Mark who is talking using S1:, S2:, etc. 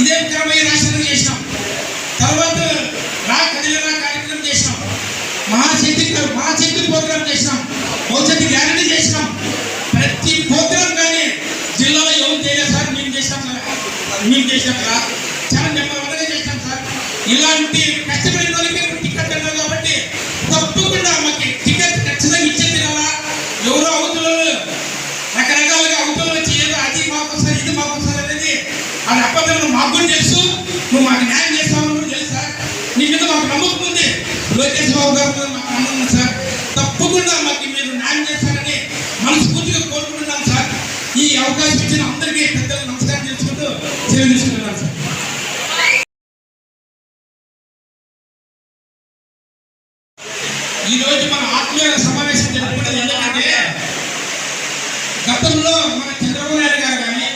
S1: ఇదే విక్రమయ్య రాష్ట్రంలో చేసినాం. తర్వాత రా కదిలిరా కార్యక్రమం చేసినాం. మహాశక్తి మహాశక్తి ప్రోగ్రామ్ చేసినాం. భవిష్యత్తు గ్యారంటీ చేసినాం. ప్రతి ప్రోగ్రామ్ కానీ జిల్లాలో ఎవరు చేయలేదు సార్ మేము చేసినాం సార్. మేము చేసినాం సార్. చాలా నెంబర్ వన్గా చేసినాం సార్. ఇలాంటి కష్టపడిన అది వాళ్ళ నువ్వు మాకు కూడా తెలుసు. నువ్వు మాకు న్యాయం చేస్తావు కూడా తెలుసు సార్. నీ మీద మాకు నమ్మకం ఉంది. లోకేష్ బాబు గారు మాకు నమ్మకం సార్. తప్పకుండా మాకు మీరు న్యాయం చేస్తారని మనస్ఫూర్తిగా కోరుకుంటున్నాం సార్. ఈ అవకాశం ఇచ్చిన అందరికీ పెద్దలు నమస్కారం చేసుకుంటూ సేవ తీసుకుంటున్నాను సార్. ఈరోజు ఆత్మీయ సమావేశం జరుపుకున్నది ఎందుకంటే గతంలో మన చంద్రబాబు కానీ